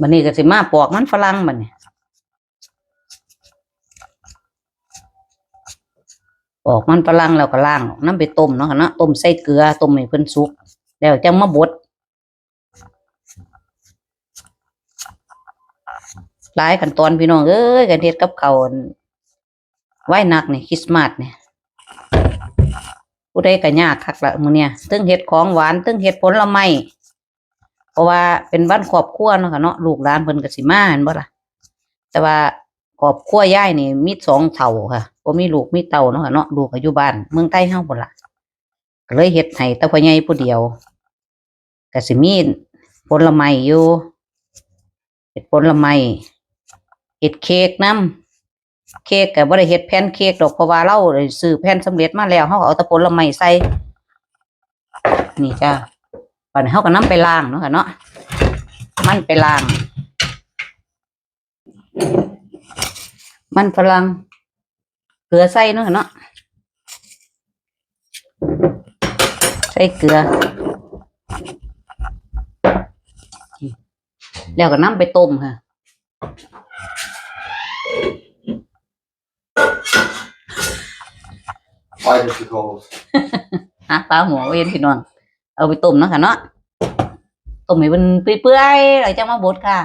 บันนี้ก็สิมาปอกมันฝรั่งบัดนี้ปอกมันฝรั่งแล้วก็ล้างน้ำไปต้มเนาะค่ะเนาะต้มใส่เกลือต้มให้เพิ่นสุก แล้วจังมาบดหลายขั้นตอนพี่น้องเอ้ยกันเฮ็ดกับเขาวอั่นไหว้หนักนี่คริสต์มาสนี่ผู้ใดก็ยากคักละมื้อเนี่ยตึ้งเฮ็ดของหวานตึ้งเฮ็ดผลไม้ เพราะว่าเป็นวันครอบครัวเนาะค่ะเนาะลูกหลานเพิ่นก็สิมาเห็นบ่ล่ะแต่ว่าครอบครัวยายนี่มีสองเฒ่าค่ะบ่มีลูกมีเต้าเนาะค่ะเนาะลูกก็อยู่บ้านเมืองไทยเฮาพุ่นล่ะก็เลยเฮ็ดให้แต่พ่อใหญ่ผู้เดียวก็สิมีผลไม้อยู่เห็ดผลไม้เห็ดเค้กน้ำเค้กก็บ่ได้เฮ็ดแผ่นเค้กดอกเพราะว่าเราซื้อแผ่นสำเร็จมาแล้วเฮาก็เอาแต่ผลไม้ใส่นี่จ้า บัดนี้เฮาก็นํไปล้างเนาะค่ะเนาะมันไปล้าง มันฝรั่งเกลือใส่เนาะค่ะเนาะใส่เกลือ แล้วก็น้ำไปต้มค่ะ Why did you call? ฮะปลาหัวเวนพี่น้องเอาไปต้มเนาะค่ะเนาะ ต้มให้มันเปื่อยๆแล้วจะมาบดค่ะ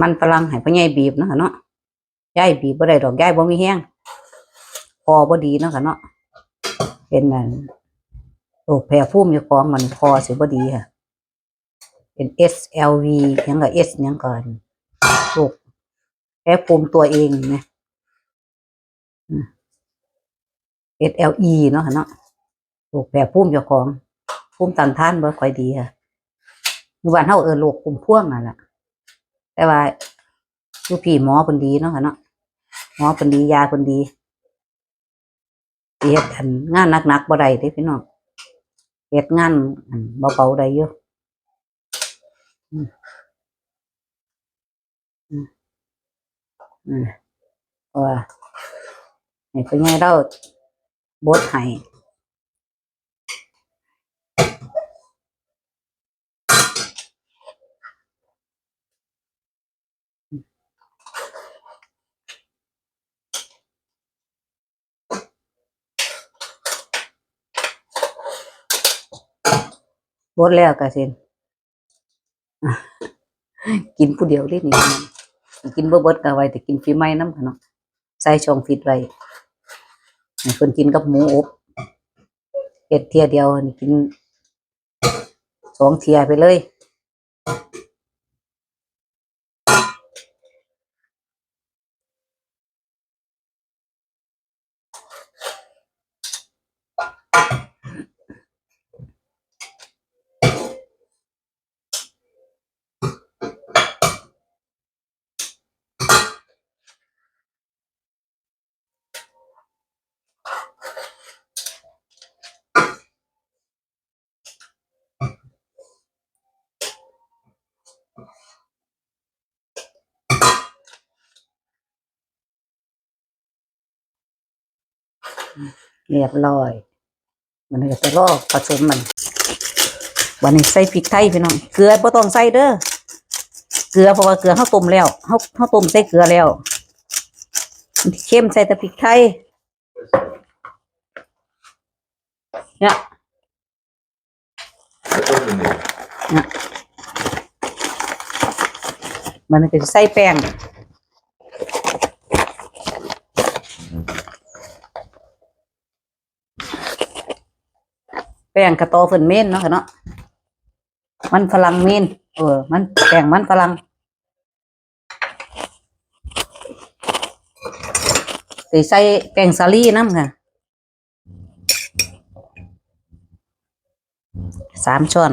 มันฝรั่งให้พ่อใหญ่บีบเนาะค่ะเนาะยายบีบบ่ได้ดอกยายบ่มีแห้งพอบ่ดีเนาะค่ะเนาะเป็นนั่นโรคแพ้ภูมิอยู่ของมันพอสิบ่ดีค่ะ เป็น SLV ยังก็ S ยังก่อนโรคแพ้ภูมิตัวเองนะ SLE เนาะค่ะเนาะโรคแพ้ภูมิเจ้าของภูมิต้านทานบ่ค่อยดีค่ะ อยู่บ้านเฮาเอิ้นโรคภูมิพวงนั่นแหละแต่ว่าอยู่พี่หมอเพิ่นดีเนาะค่ะเนาะหมอเพิ่นดียาเพิ่นดีเฮ็ดอันงานหนักๆบ่ได้เด้พี่น้องเฮ็ดงานอันเบาๆได้อยู่อืมอืมอืมเพราะว่าให้เพิ่นให้เราบดให้ บดแล้วกะเซนกินผู้เดียวได้นี่กินบ่เบิดกะไว้แต่กินฟีไม้น้ำค่ะเนาะใส่ช่องฟิตไว้คนกินกับหมูอบเอ็ดเทียเดียวนี่กินสองเทียไปเลย เรียบร้อยมันก็จะรอผสมมันวันนี้ใส่พริกไทยพี่น้องเกลือบ่ต้องใส่เด้อเกลือเพราะว่าเกลือเฮาต้มแล้วเฮาเฮาต้มใส่เกลือแล้วเข้มใส่แต่พริกไทยเนี่ยมันก็จะใส่แป้ง แป้งกระโตฝนเม่นเนาะค่ะเนาะมันฝรั่งเม่นเออ มันแป้งมันฝรั่งสิใส่แป้งสาลี่น้ำค่ะสามช้อน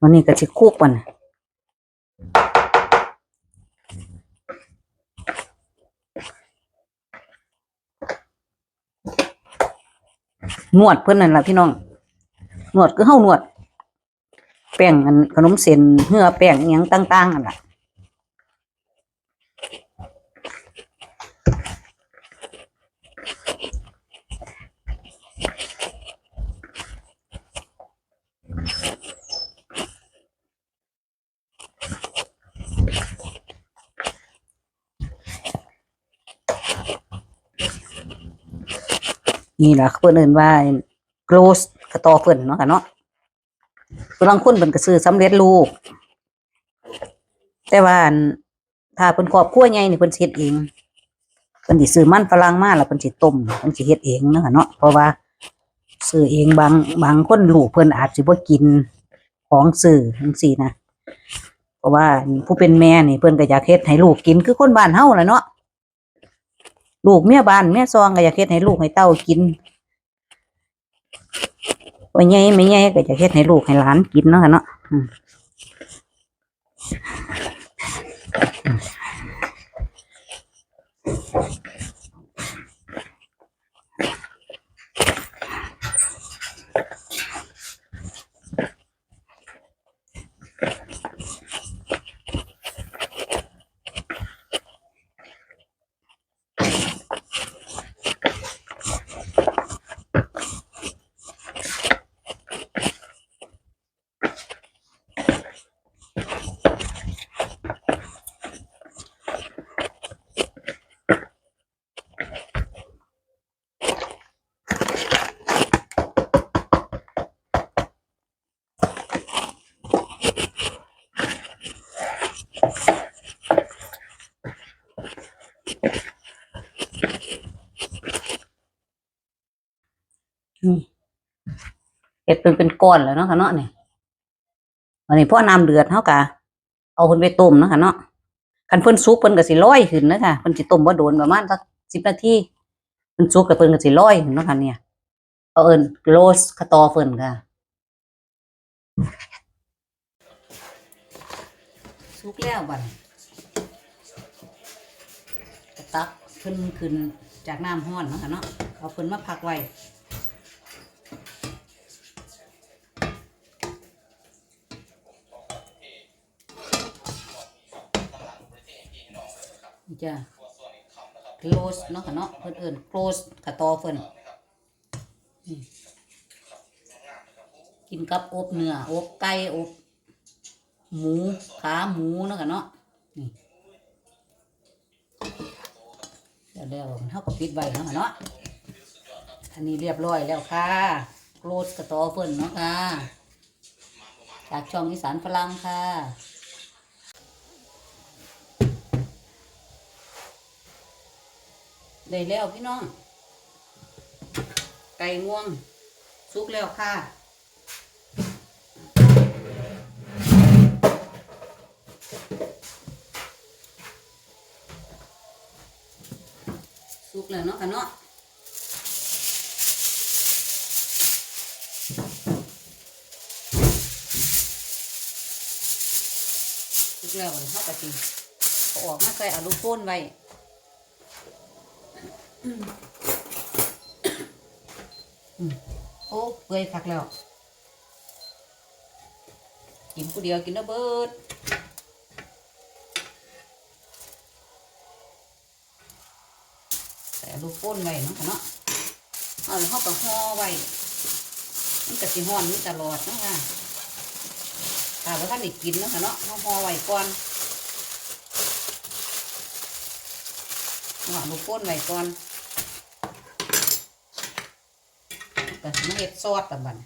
วันนี้ก็จะคุกมันน นวดเพื่อนนั่นแหละพี่น้องนวดก็เฮ้านวด แป้งอันขนมเส้นเหือแป้งอยังต่างๆนั่นแหละ นี่ล่ะเพิ่นเอิ้นว่า close กระตอเพิ่นเนาะค่ะเนาะบางคนเพิ่นก็ซื้อสำเร็จรูปแต่ว่าถ้าเพิ่นครอบครัวใหญ่นี่เพิ่นเฮ็ดเองเพิ่นสิซื้อมันฝรั่งมาแล้วเพิ่นสิต้มเพิ่นสิเฮ็ดเองเนาะค่ะเนาะเพราะว่าซื้อเองบางบางคนลูกเพิ่นอาจสิบ่กินของซื้อจังซี่นะเพราะว่าผู้เป็นแม่นี่เพิ่นก็อยากเฮ็ดให้ลูกกินคือคนบ้านเฮาแหละเนาะ ลูกเมียบ้านเมียซองก็อยากเฮ็ดให้ลูกให้เต้ากินว่าใหญ่ไม่ใหญ่ก็อยากเฮ็ดให้ลูกให้หลานกินเนาะค่ะเนาะ เฮ็ดเป็นเป็นก้อนแล้วเนาะค่ะเนาะนี่วันนี้พอน้ำเดือดเฮาก็เอาเพิ่นไปต้มเนาะค่ะเนาะคันเพิ่นสุกเพิ่นก็สิลอยขึ้นนะค่ะเพิ่นสิต้มบ่โดนประมาณสัก10นาทีเพิ่นสุกก็เพิ่นก็สิลอยขึ้นเนาะค่ะเนี่ยเอาเอิ้นโรสคาตอเพิ่นค่ะสุกแล้วบัดนี้ก็ตักเพิ่นขึ้นจากน้ำร้อนเนาะค่ะเนาะเอาเพิ่นมาพักไว้ จ้ะ close เนาะค่ะเนาะเพิ่นเอิ้น close กะตอเพิ่นนี่กินกับอบเนื้ออบไก่อบหมูขาหมูเนาะค่ะเนาะนี่เดี๋ยวเดี๋ยวเฮาก็ปิดไว้เนาะค่ะเนาะอันนี้เรียบร้อยแล้วค่ะ close กะตอเพิ่นเนาะค่ะจากช่องอีสานฝรั่งค่ะ ได้แล้วพี่น้อง ไก่ง่วงสุกแล้วค่ะสุกแล้วเนาะค่ะเนาะสุกแล้วมันเข้าไปจริเอาออกมาใส่อาลูกโฟนไว้ โอ้เปื่อยคักแล้วกินผู้เดียวกินระเบิดแต่ลูกป้นไว้เนาะคะเนาะเอาแล้วเขาก็ห่อไว้มันก็สิห่อนนี่ตลอดเนาะค่ะถ้าว่าท่านได้กินเนาะคะเนาะเขาห่อไว้ก่อนเอลูกป้นไว้ก่อน ก็มาเฮ็ดซอสกับัน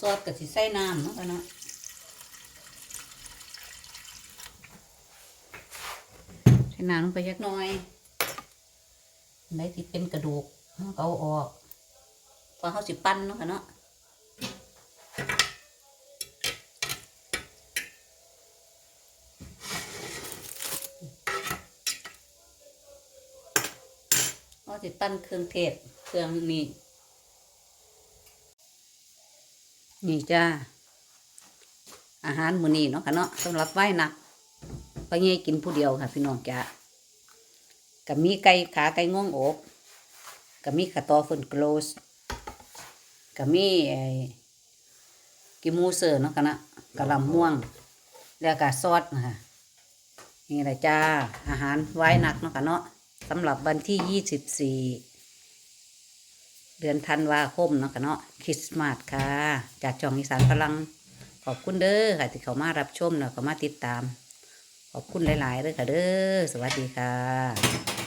ซอสก็สิใส่น้ำเนาะกันนะใส่น้ำลงไปยักน่อยอันไหนที่เป็นกระดูกเราอาออกพอเขาสิปั้นเนาะกันเนาะ ก็ติดตั้งเครื่องเทศเครื่องนี้นี่จ้า อาหารมื้อนี้เนาะค่ะเนาะสำหรับไหว้หนักไปเงี้ยกินผู้เดียวค่ะ พี่น้องจ้ากับมีไก่ขาไก่ง่วงอกกับมีขาตอฝนโกลสกับมีไอ้กิมูเซอร์เนาะค่ะเนาะกะลำม่วง แล้วก็ซอสนะคะนี่แหละจ้า อาหารไหว้หนักเนาะค่ะเนาะ สำหรับวันที่ยี่สิบสี่เดือนธันวาคมเนาะค่ะเนาะคริสต์มาสค่ะ จากจ่องอีสานพลัง ขอบคุณเด้อค่ะที่เขามารับชมเนาะเขามาติดตามขขอบคุณหลายๆเด้อค่ะเด้อสวัสดีค่ะ